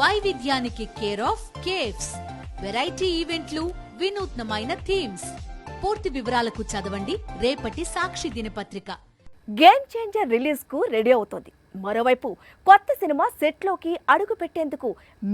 వైవిధ్యానికి care of caves variety ఈవెంట్లు వినూత్నమైన థీమ్స్ పూర్తి వివరాలకు చదవండి రేపటి సాక్షి దినపత్రిక. గేమ్ చేంజర్ రిలీజ్కు రెడీ అవుతోంది. మరోవైపు కొత్త సినిమా సెట్లోకి అడుగు పెట్టేందుకు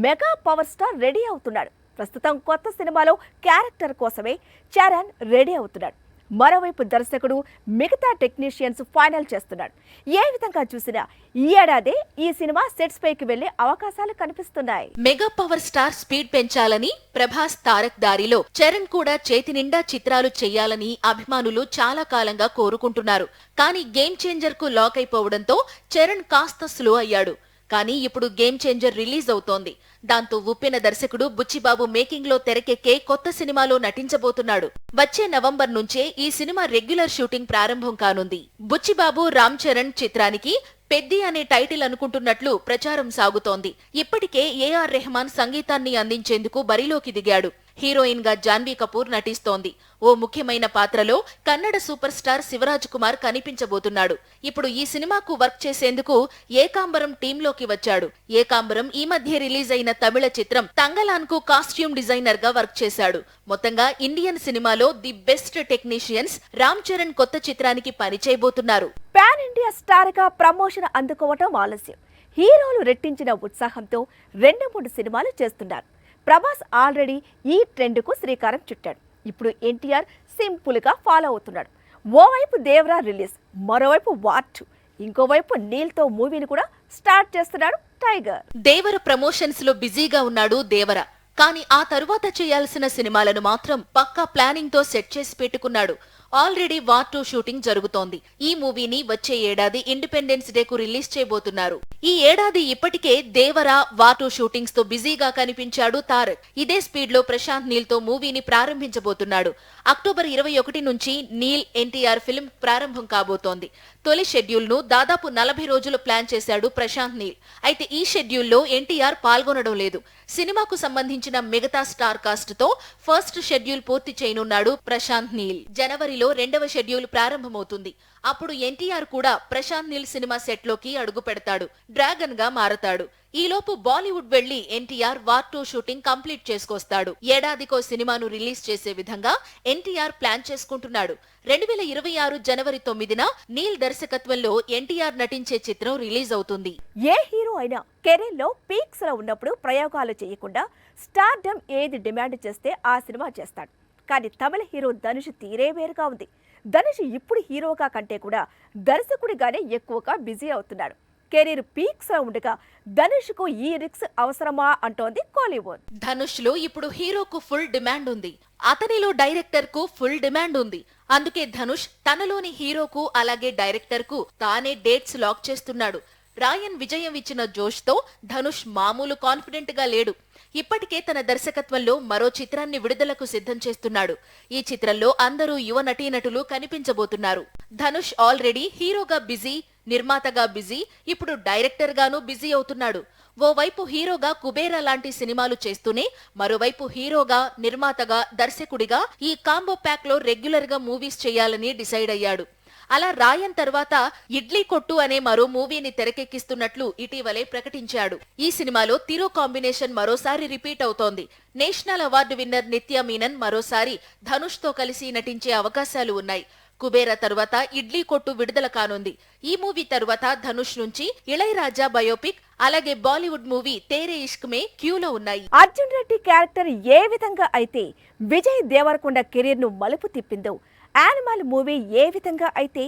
మెగా పవర్ స్టార్ రెడీ అవుతున్నాడు. ప్రస్తుతం కొత్త సినిమాలో క్యారెక్టర్ కోసమే చరణ్ రెడీ అవుతున్నాడు. మరోవైపు దర్శకుడు మిగతా టెక్నీషియన్స్ ఫైనల్ చేస్తున్నాడు. ఏ విధంగా చూసినా ఈ ఏడాదే ఈ సినిమా సెట్స్ పైకి వెళ్ళే అవకాశాలు కనిపిస్తున్నాయి. మెగా పవర్ స్టార్ స్పీడ్ పెంచాలని ప్రభాస్ తారక్ దారిలో చరణ్ కూడా చేతి నిండా చిత్రాలు చేయాలని అభిమానులు చాలా కాలంగా కోరుకుంటున్నారు. కానీ గేమ్ చేంజర్కు లాక్ అయిపోవడంతో చరణ్ కాస్త స్లో అయ్యాడు. కానీ ఇప్పుడు గేమ్ చేంజర్ రిలీజ్ అవుతోంది. దాంతో ఉప్పిన దర్శకుడు బుచ్చిబాబు మేకింగ్లో తెరకెక్కే కొత్త సినిమాలో నటించబోతున్నాడు. వచ్చే నవంబర్ నుంచే ఈ సినిమా రెగ్యులర్ షూటింగ్ ప్రారంభం కానుంది. బుచ్చిబాబు రామ్ చరణ్ చిత్రానికి పెద్ది అనే టైటిల్ అనుకుంటున్నట్లు ప్రచారం సాగుతోంది. ఇప్పటికే ఏఆర్ రెహమాన్ సంగీతాన్ని అందించేందుకు బరిలోకి దిగాడు. హీరోయిన్గా జాన్వీ కపూర్ నటిస్తోంది. ఓ ముఖ్యమైన పాత్రలో కన్నడ సూపర్ స్టార్ శివరాజ్ కుమార్ కనిపించబోతున్నాడు. ఇప్పుడు ఈ సినిమాకు వర్క్ చేసేందుకు ఏకాంబరం టీంలోకి వచ్చాడు. ఏకాంబరం ఈ మధ్య రిలీజ్ అయిన తమిళ చిత్రం తంగలాన్కు కాస్ట్యూమ్ డిజైనర్గా వర్క్ చేశాడు. మొత్తంగా ఇండియన్ సినిమాలో the best technicians Ram Charan కొత్త చిత్రానికి పనిచేయబోతున్నారు. పాన్ ఇండియా స్టార్గా ప్రమోషన్ అందుకోవటం ఆలస్యం. హీరోలు రెట్టించిన ఉత్సాహంతో రెండు మూడు సినిమాలు చేస్తున్నారు. ప్రభాస్ ఆల్రెడీ ఈ ట్రెండ్కు శ్రీకారం చుట్టాడు. ఇప్పుడు ఎన్టీఆర్ సింపుల్గా ఫాలో అవుతున్నాడు. ఓవైపు దేవరా రిలీజ్ మరోవైపు వార్ ఇంకోవైపు నీల్తో మూవీని కూడా స్టార్ట్ చేస్తున్నాడు టైగర్. దేవర ప్రమోషన్స్లో బిజీగా ఉన్నాడు దేవర కానీ ఆ తరువాత చేయాల్సిన సినిమాలను మాత్రం పక్కా ప్లానింగ్తో సెట్ చేసి పెట్టుకున్నాడు. ఆల్రెడీ వార్ టూ షూటింగ్ జరుగుతోంది. ఈ మూవీని వచ్చే ఏడాది ఇండిపెండెన్స్ డే కు రిలీజ్ చేయబోతున్నారు. ఈ ఏడాది ఇప్పటికే దేవర వార్ టూ షూటింగ్స్తో బిజీగా కనిపించాడు తారక్. ఇదే స్పీడ్లో ప్రశాంత్ నీల్తో మూవీని ప్రారంభించబోతున్నాడు. అక్టోబర్ ఇరవై ఒకటి నుంచి నీల్ ఎన్టీఆర్ ఫిల్మ్ ప్రారంభం కాబోతోంది. తొలి షెడ్యూల్ను దాదాపు నలభై రోజులు ప్లాన్ చేశాడు ప్రశాంత్ నీల్. అయితే ఈ షెడ్యూల్లో ఎన్టీఆర్ పాల్గొనడం లేదు. సినిమాకు సంబంధించిన మిగతా స్టార్ కాస్ట్తో ఫస్ట్ షెడ్యూల్ పూర్తి చేయనున్నాడు ప్రశాంత్ నీల్. జనవరి ఫిబ్రవరిలో రెండవ షెడ్యూల్ ప్రారంభమవుతుంది. అప్పుడు ఎన్టీఆర్ కూడా ప్రశాంత్ నీల్ సినిమా సెట్లోకి అడుగు పెడతాడు డ్రాగన్గా మారతాడు. ఈలోపు బాలీవుడ్ వెళ్ళి NTR war two shooting complete చేసుకొస్తాడు. ఏడాదికో సినిమాను రిలీజ్ చేసే విధంగా ఎన్టీఆర్ ప్లాన్ చేసుకుంటున్నాడు. రెండు వేల ఇరవై ఆరు జనవరి తొమ్మిదిన నీల్ దర్శకత్వంలో ఎన్టీఆర్ నటించే చిత్రం రిలీజ్ అవుతుంది. ఏ హీరో అయినా కెరీర్లో పీక్స్లో ఉన్నప్పుడు ప్రయోగాలు చేయకుండా స్టార్డమ్ ఏది డిమాండ్ చేస్తే ఆ సినిమా చేస్తాడు. కానీ తమిళ హీరో ధనుష్ తీరే వేరుగా ఉంది. ధనుష్ ఇప్పుడు హీరోగా కంటే కూడా దర్శకుడిగానే ఎక్కువగా బిజీ అవుతున్నాడు. కెరీర్ పీక్స్ ఉండగా ధనుష్కు ఈ రిక్స్ అవసరమా అంటోంది కోలీవుడ్. ధనుష్లో ఇప్పుడు హీరోకు ఫుల్ డిమాండ్ ఉంది. అతనిలో డైరెక్టర్కు ఫుల్ డిమాండ్ ఉంది. అందుకే ధనుష్ తనలోని హీరోకు అలాగే డైరెక్టర్కు తానే డేట్స్ లాక్ చేస్తున్నాడు. రాయన్ విజయం ఇచ్చిన జోష్తో ధనుష్ మామూలు కాన్ఫిడెంట్గా లేడు. ఇప్పటికే తన దర్శకత్వంలో మరో చిత్రాన్ని విడుదలకు సిద్ధం చేస్తున్నాడు. ఈ చిత్రంలో అందరూ యువ నటీనటులు కనిపించబోతున్నారు. ధనుష్ ఆల్రెడీ హీరోగా బిజీ నిర్మాతగా బిజీ ఇప్పుడు డైరెక్టర్ గాను బిజీ అవుతున్నాడు. ఓవైపు హీరోగా కుబేరా లాంటి సినిమాలు చేస్తూనే మరోవైపు హీరోగా నిర్మాతగా దర్శకుడిగా ఈ కాంబో ప్యాక్లో రెగ్యులర్గా మూవీస్ చేయాలని డిసైడ్ అయ్యాడు. అలా రాయన్ తర్వాత ఇడ్లీ కొట్టు అనే మరో మూవీని తెరకెక్కిస్తున్నట్లు ఇటీవలే ప్రకటించాడు. ఈ సినిమాలో తిరో కాంబినేషన్ మరోసారి రిపీట్ అవుతోంది. National award winner Nithya Menen మరోసారి ధనుష్తో కలిసి నటించే అవకాశాలు ఉన్నాయి. కుబేర తరువాత ఇడ్లీ కొట్టు విడుదల కానుంది. ఈ మూవీ తరువాత ధనుష్ నుంచి ఇళయరాజా బయోపిక్ అలాగే బాలీవుడ్ మూవీ తేరే ఇష్క్ మే క్యూలో ఉన్నాయి. అర్జున్ రెడ్డి క్యారెక్టర్ ఏ విధంగా అయితే విజయ్ దేవరకొండ కెరీర్ను మలుపు తిప్పిందో యానిమల్ మూవీ ఏ విధంగా అయితే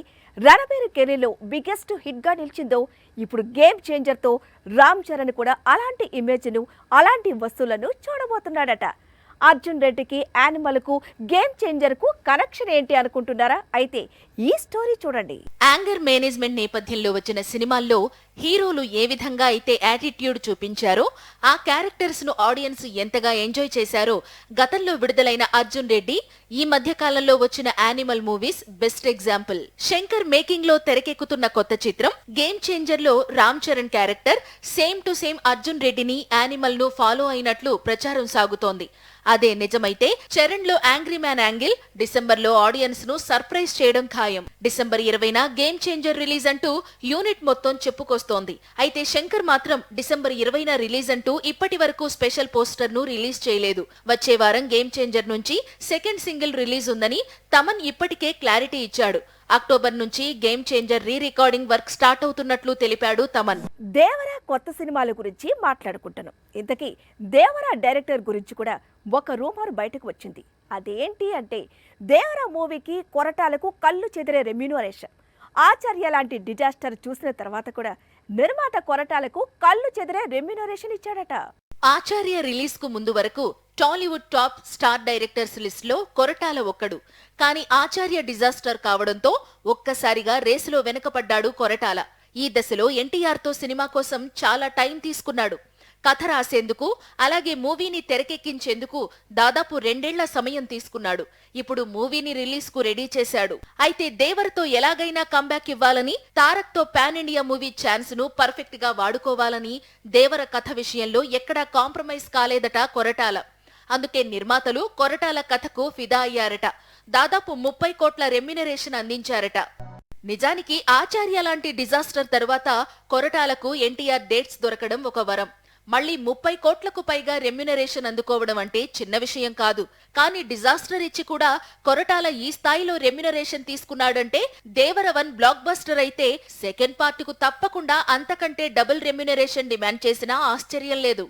రణబీర్ కెరీర్లో బిగ్గెస్ట్ హిట్గా నిలిచిందో ఇప్పుడు గేమ్ చేంజర్తో రామ్ చరణ్ కూడా అలాంటి ఇమేజ్ను అలాంటి వస్తువులను చూడబోతున్నాడట. అర్జున్ రెడ్డికి యానిమల్కు గేమ్ చేంజర్కు కనెక్షన్ ఏంటి అనుకుంటున్నారా? అయితే ఈ స్టోరీ చూడండి. యాంగర్ మేనేజ్మెంట్ నేపథ్యంలో వచ్చిన సినిమాల్లో హీరోలు ఏ విధంగా అయితే యాటిట్యూడ్ చూపించారో ఆ క్యారెక్టర్స్ను ఆడియన్స్ ఎంతగా ఎంజాయ్ చేశారో గతంలో విడుదలైన అర్జున్ రెడ్డి ఈ మధ్య కాలంలో వచ్చిన animal movies best example Shankar మేకింగ్లో తెరకెక్కుతున్న కొత్త చిత్రం game చేంజర్లో Ram Charan character same to same Arjun రెడ్డిని యానిమల్ను ఫాలో అయినట్లు ప్రచారం సాగుతోంది. అదే నిజమైతే చరణ్లో యాంగ్రీ మ్యాన్ యాంగిల్ డిసెంబర్లో ఆడియన్స్ను సర్ప్రైజ్ చేయడం ఖాయం. డిసెంబర్ ఇరవైన గేమ్ చేంజర్ రిలీజ్ అంటూ యూనిట్ మొత్తం చెప్పుకొస్తుంది అయితే శంకర్ మాత్రం డిసెంబర్ ఇరవైన రిలీజ్ అంటూ ఇప్పటి వరకు స్పెషల్ పోస్టర్ను రిలీజ్ చేయలేదు. వచ్చే వారం గేమ్ చేంజర్ నుంచి సెకండ్ సింగిల్ రిలీజ్ ఉందని తమన్ ఇప్పటికే క్లారిటీ ఇచ్చాడు. అక్టోబర్ నుంచి game changer re recording work start అవుతున్నట్లు తెలిపాడు తమన్. దేవరా కొత్త సినిమాల గురించి మాట్లాడుకుంటాను ఇంతకీ దేవరా డైరెక్టర్ గురించి కూడా ఒక రూమర్ బయటకు వచ్చింది. అదేంటి అంటే దేవరా మూవీకి కొరటాలకు కళ్ళు చెదిరే రెమ్యూనరేషన్ ఆచార్య లాంటి డిజాస్టర్ చూసిన తర్వాత కూడా నిర్మాత కొరటాలకు కళ్ళు చెదిరే రెమ్యునరేషన్ ఇచ్చాడట. ఆచార్య రిలీజ్కు ముందు వరకు టాలీవుడ్ టాప్ స్టార్ డైరెక్టర్స్ లిస్ట్లో కొరటాల ఒక్కడు. కానీ ఆచార్య డిజాస్టర్ కావడంతో ఒక్కసారిగా రేసులో వెనకపడ్డాడు కొరటాల. ఈ దశలో ఎన్టీఆర్తో సినిమా కోసం చాలా టైం తీసుకున్నాడు. కథ రాసేందుకు అలాగే మూవీని తెరకెక్కించేందుకు దాదాపు రెండేళ్ళ సమయం తీసుకున్నాడు. ఇప్పుడు మూవీని రిలీజ్కు రెడీ చేశాడు. అయితే దేవరతో ఎలాగైనా కంబ్యాక్ ఇవ్వాలని తారక్తో పాన్ ఇండియా మూవీ ఛాన్స్ను పర్ఫెక్ట్గా వాడుకోవాలని దేవర కథ విషయంలో ఎక్కడా కాంప్రమైజ్ కాలేదట కొరటాల. అందుకే నిర్మాతలు కొరటాల కథకు ఫిదా అయ్యారట. దాదాపు ముప్పై కోట్ల రెమ్యునరేషన్ అందించారట. నిజానికి ఆచార్య లాంటి డిజాస్టర్ తర్వాత కొరటాలకు ఎన్టీఆర్ డేట్స్ దొరకడం ఒక వరం. మళ్ళీ ముప్పై కోట్లకు పైగా రెమ్యునరేషన్ అందుకోవడం అంటే చిన్న విషయం కాదు. కానీ డిజాస్టర్ ఇచ్చి కూడా కొరటాల ఈ స్థాయిలో రెమ్యునరేషన్ తీసుకున్నాడంటే దేవరవన్ బ్లాక్ బస్టర్ అయితే సెకండ్ పార్ట్కు తప్పకుండా అంతకంటే డబుల్ రెమ్యునరేషన్ డిమాండ్ చేసినా ఆశ్చర్యం లేదు.